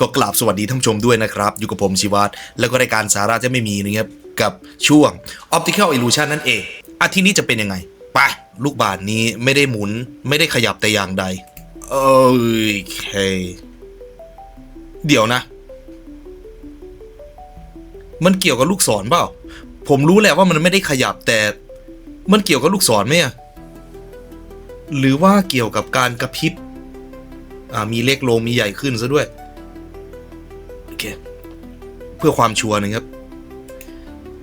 ก็กราบสวัสดีท่านผู้ชมด้วยนะครับ อยู่กับผมชิวัตแล้วก็รายการสาระจะไม่มีนะครับกับช่วง Optical Illusion นั่นเองอาทีนี้จะเป็นยังไง ไป ลูกบาศก์นี้ไม่ได้หมุนไม่ได้ขยับแต่อย่างใด โอเค เดี๋ยวนะ มันเกี่ยวกับลูกศรเปล่า ผมรู้แหละว่ามันไม่ได้ขยับแต่ มันเกี่ยวกับลูกศรไหมอะหรือว่าเกี่ยวกับการกระพริบ อ่ามีเล็กลงมีใหญ่ขึ้นซะด้วย เค เพื่อความชัวร์นะครับ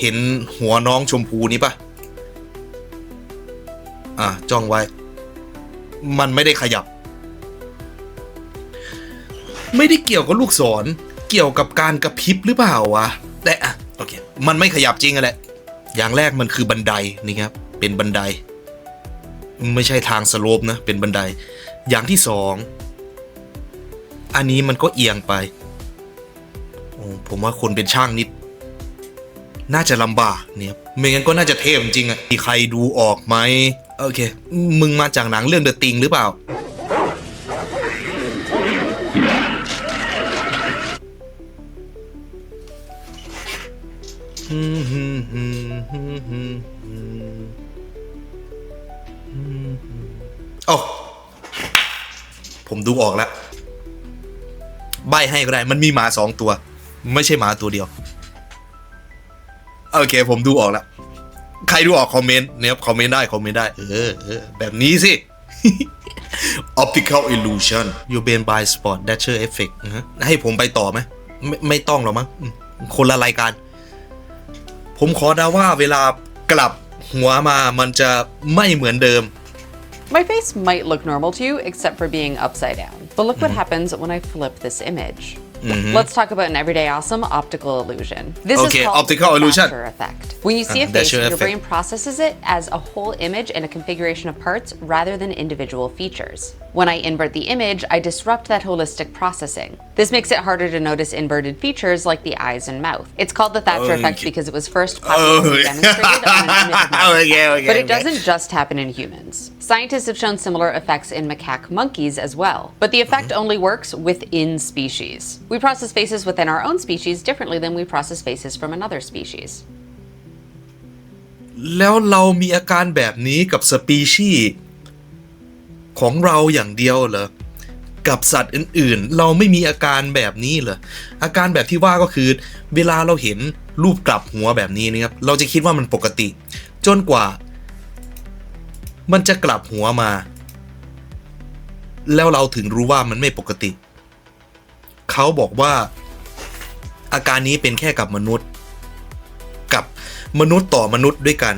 เห็นหัวน้องชมพูนี้ปะอ่าจ้องไว้ มันไม่ได้ขยับ ไม่ได้เกี่ยวกับลูกศร เกี่ยวกับการกระพริบหรือเปล่าวะ แต่อะโอเค มันไม่ขยับจริงอะแหละ อย่างแรกมันคือบันไดนี่ครับ เป็นบันได ไม่ใช่ทางสโลปนะ เป็นบันได อย่างที่สอง อันนี้มันก็เอียงไป ผมว่าคนเป็นช่างนิด น่าจะลำบากเนี่ยไม่งั้นก็น่าจะเทพจริงอะมีใครดูออกไหมโอเค มึงมาจากหนังเรื่องเดอะติงหรือเปล่า โอ้ผมดูออกแล้ว ใบให้ก็ได้ มันมีหมาสองตัว ไม่ใช่หมาตัวเดียว โอเค ผมดูออกแล้ว ใครดูออกคอมเมนต์เนี่ยครับคอมเมนต์ได้ คอมเมนต์ได้ เออเออแบบนี้สิ optical illusion you been by spot dasher effect ให้ผมไปต่อไหมไม่ไม่ต้องหรอกมั้งคนละรายการ ผมขอดาว่าเวลากลับหัวมามันจะไม่เหมือนเดิม My face might look normal to you, except for being upside down. But look what happens when I flip this image. Let's talk about an everyday awesome optical illusion. This Okay, is called optical the illusion. Thatcher effect. When you see Uh, a face, your brain processes it as a whole image and a configuration of parts rather than individual features. When I invert the image, I disrupt that holistic processing. This makes it harder to notice inverted features like the eyes and mouth. It's called the Thatcher effect because it was first popularly Oh. demonstrated on an image model. Okay, okay, But it okay. doesn't just happen in humans. Scientists have shown similar effects in macaque monkeys as well, but the effect only works within species. We process faces within our own species differently than we process faces from another species. แล้วเรามีอาการแบบนี้กับสปีชีส์ของเราอย่างเดียวเหรอ กับสัตว์อื่นๆ เราไม่มีอาการแบบนี้เหรอ อาการแบบที่ว่าก็คือ เวลาเราเห็นรูปกลับหัวแบบนี้นะครับ เราจะคิดว่ามันปกติ จนกว่า มันจะกลับหัวมา แล้วเราถึงรู้ว่ามันไม่ปกติ เขาบอกว่าอาการนี้เป็นแค่กับมนุษย์ กับมนุษย์ต่อมนุษย์ด้วยกัน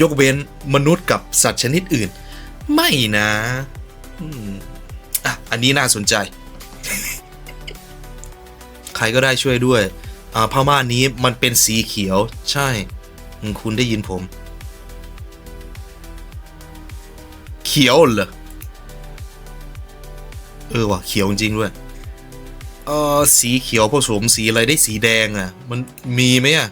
ยกเว้นมนุษย์กับสัตว์ชนิดอื่น ไม่นะอะอันนี้น่าสนใจ ใครก็ได้ช่วยด้วย อ่าผ้าม่านนี้มันเป็นสีเขียว ใช่ คุณได้ยินผม ขียวเหรอ เออว่ะเขียวจริงด้วย เออสีเขียวผสมสีอะไรได้สีแดงอะ มันมีไหมอะ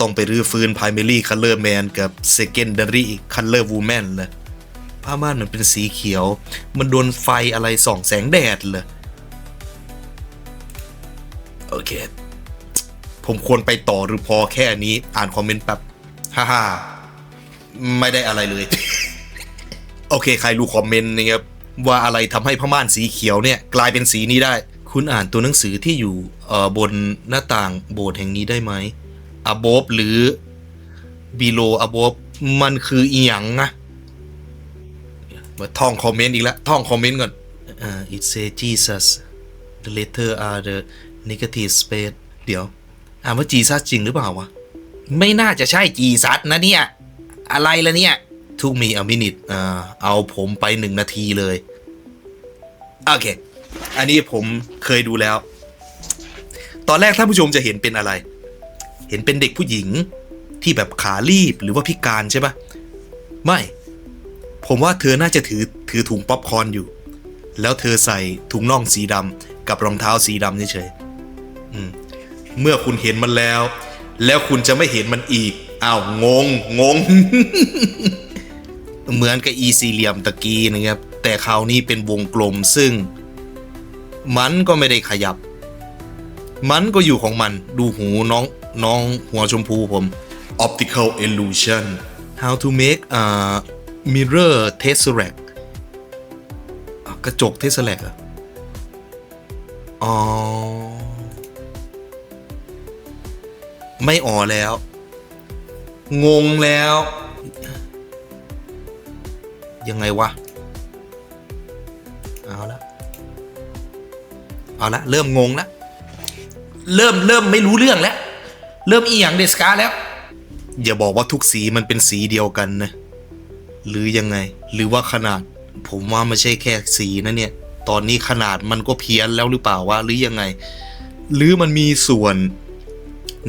ต้องไปรื้อฟื้น Primary Color Man กับ Secondary Color Woman เลยผ้าม่านมันเป็นสีเขียว มันโดนไฟอะไรส่องแสงแดดเลยโอเค ผมควรไปต่อหรือพอแค่นี้ อ่านคอมเมนต์แป๊บ ฮ่าฮ่าไม่ได้อะไรเลย โอเค ใครรู้คอมเมนต์นะครับว่าอะไรทำให้ผ้าม่านสีเขียวเนี่ยกลายเป็นสีนี้ได้ คุณอ่านตัวหนังสือที่อยู่เอ่อบนหน้าต่างโบสถ์แห่งนี้ได้ไหม above หรือ below above มันคืออีหยังนะมาท่องคอมเมนต์อีกแล้วท่องคอมเมนต์ก่อนอ่า it say Jesus the letter are the negative space เดี๋ยว อ่านว่า Jesus จริงหรือเปล่าวะ ไม่น่าจะใช่ Jesus นะเนี่ย อะไรละเนี่ย ทุกมีอมินิตอ่าเอาผมไปหนึ่งนาทีเลย โอเค อันนี้ผมเคยดูแล้ว ตอนแรกท่านผู้ชมจะเห็นเป็นอะไร เห็นเป็นเด็กผู้หญิงที่แบบขาลีบหรือว่าพิการใช่ปะไม่ ผมว่าเธอน่าจะถือถือถุงป๊อปคอร์นอยู่ แล้วเธอใส่ถุงน่องสีดำกับรองเท้าสีดำเฉยๆเมื่อคุณเห็นมันแล้ว แล้วคุณจะไม่เห็นมันอีกอ้าวงง งง เหมือนกับอีสี่เหลี่ยมตะกี้นะครับ แต่คราวนี้เป็นวงกลมซึ่ง มันก็ไม่ได้ขยับ มันก็อยู่ของมันดูหูน้องน้องหัวชมพูผม optical illusion how to make a mirror tesseract กระจก tesseract เหรออ๋อ ไม่อ๋อแล้ว งงแล้ว ยังไงวะ เอาละเอาละเริ่มงงแล้วเริ่มเริ่มไม่รู้เรื่องแล้ว เริ่มเอียงเดสกาแล้ว อย่าบอกว่าทุกสีมันเป็นสีเดียวกันนะ หรือยังไง หรือว่าขนาด ผมว่าไม่ใช่แค่สีนะเนี่ย ตอนนี้ขนาดมันก็เพี้ยนแล้วหรือเปล่าวะหรือยังไง หรือมันมีส่วน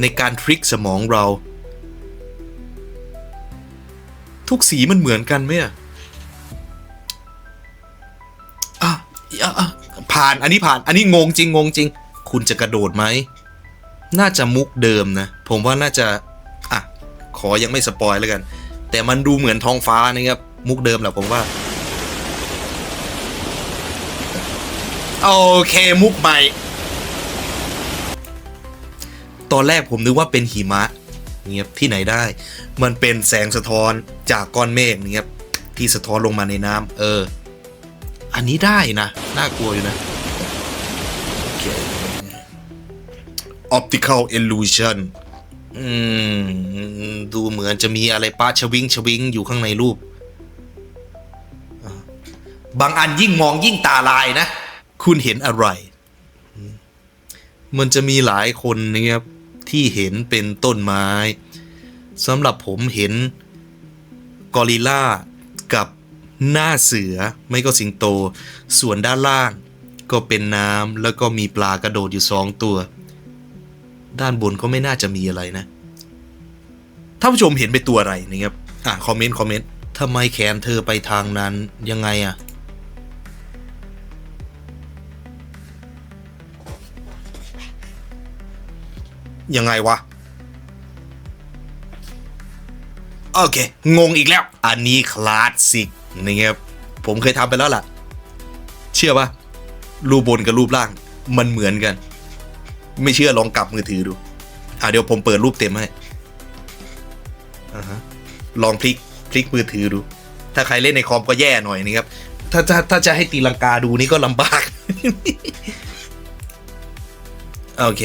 ในการทริคสมองเรา ทุกสีมันเหมือนกันไหมอะ ผ่านอันนี้ผ่าน อันนี้งงจริงงงจริง คุณจะกระโดดไหม น่าจะมุกเดิมนะ ผมว่าน่าจะอะขอยังไม่สปอยแล้วกัน แต่มันดูเหมือนท้องฟ้านะครับ มุกเดิมแหละผมว่า โอเคมุกใหม่ ตอนแรกผมนึกว่าเป็นหิมะเงียบที่ไหนได้ มันเป็นแสงสะท้อนจากก้อนเมฆเงียบที่สะท้อนลงมาในน้ำเออ อันนี้ได้นะ น่ากลัวอยู่นะโอเค optical illusion อืม ดูเหมือนจะมีอะไรป้าชวิงชวิงอยู่ข้างในรูปอ่าบางอันยิ่งมองยิ่งตาลายนะ คุณเห็นอะไร มันจะมีหลายคนนะครับที่เห็นเป็นต้นไม้สำหรับผมเห็นกอริลลากับ หน้าเสือไม่ก็สิงโต ส่วนด้านล่างก็เป็นน้ำแล้วก็มีปลากระโดดอยู่สองตัว ด้านบนก็ไม่น่าจะมีอะไรนะท่านผู้ชมเห็นเป็นตัวอะไรนะครับอะคอมเมนต์คอมเมนต์ทำไมแขนเธอไปทางนั้นยังไงอะยังไงวะ โอเค งงอีกแล้ว อันนี้คลาสสิก นะครับผมเคยทำไปแล้วล่ะ เชื่อปะรูปบนกับรูปล่าง มันเหมือนกัน ไม่เชื่อลองกลับมือถือดู อะเดี๋ยวผมเปิดรูปเต็มให้อ่าฮะลองพลิกพลิกมือถือดู ถ้าใครเล่นในคอมก็แย่หน่อยนะครับ ถ้าถ้าถ้าจะให้ตีลังกาดูนี่ก็ลำบาก โอเค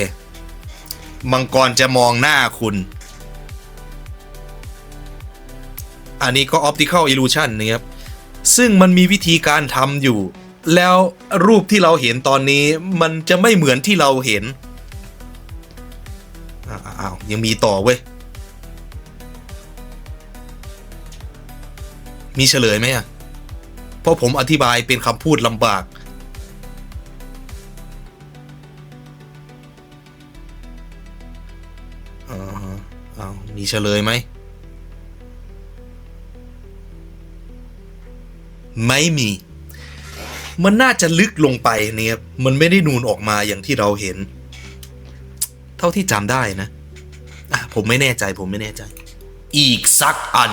มังกรจะมองหน้าคุณ อันนี้ก็ optical illusion นะครับ ซึ่งมันมีวิธีการทำอยู่ แล้วรูปที่เราเห็นตอนนี้มันจะไม่เหมือนที่เราเห็นอ้าวาวยังมีต่อเว้ย มีเฉลยไหมอะ เพราะผมอธิบายเป็นคำพูดลำบากอ๋อเอามีเฉลยไหม ไม่มี มันน่าจะลึกลงไปเนี่ย มันไม่ได้นูนออกมาอย่างที่เราเห็น เท่าที่จำได้นะอะผมไม่แน่ใจผมไม่แน่ใจ อีกสักอัน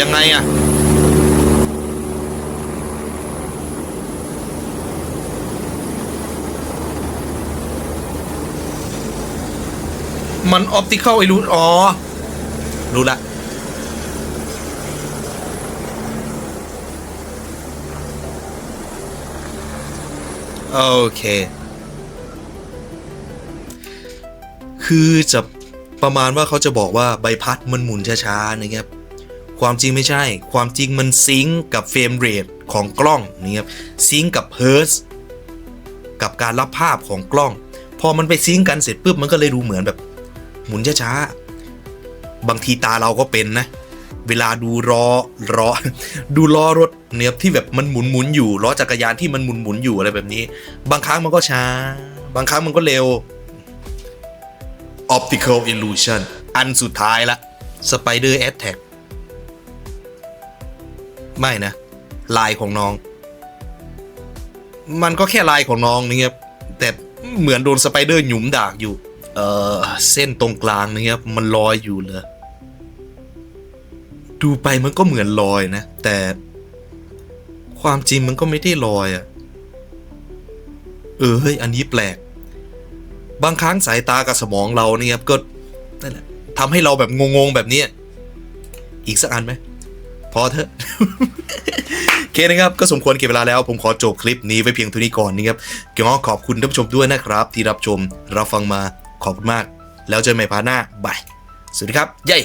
ยังไงอะ มันออปติค l ล l ลูอ๋อ รู้ละโอเค คือจะประมาณว่าเขาจะบอกว่าใบพัดมันหมุนช้าๆนะครับ ความจริงไม่ใช่ ความจริงมันซิงกับเฟรมเรทของกล้องนะครับ ซิงกับเฮิร์สกับการรับภาพของกล้อง พอมันไปซิงกันเสร็จปุ๊บมันก็เลยดูเหมือนแบบ หมุนช้าๆบางทีตาเราก็เป็นนะ เวลาดูล้อล้อดูล้อรถเนี่ยที่แบบมันหมุนหมุนอยู่ล้อจักรยานที่มันหมุนหมุนอยู่อะไรแบบนี้ บางครั้งมันก็ช้า บางครั้งมันก็เร็ว optical illusion อันสุดท้ายละ spider attack ไม่นะ ลายของน้อง มันก็แค่ลายของน้องนี่ครับแต่เหมือนโดนสไปเดอร์หยุมดากอยู่ เออเส้นตรงกลางนี่ครับมันลอยอยู่เลยดูไปมันก็เหมือนลอยนะ แต่ความจริงมันก็ไม่ได้ลอยอะ่ะ เออเฮ้ยอันนี้แปลก บางครั้งสายตากับสมองเราเนี่ยครับก็นั่นแหละทำให้เราแบบงงๆแบบนี้ อีกสักอันไหมพอเถอะโอเคนะครับ ก็สมควรเก็บเวลาแล้ว ผมขอจบคลิปนี้ไว้เพียงเท่านี้ก่อนนะครับก็ขอบคุณท่านผู้ชมด้วยนะครับ ที่รับชมรับฟังมา ขอบคุณมาก แล้วเจอกันใหม่พาร์ทหน้าบายสวัสดีครับเย้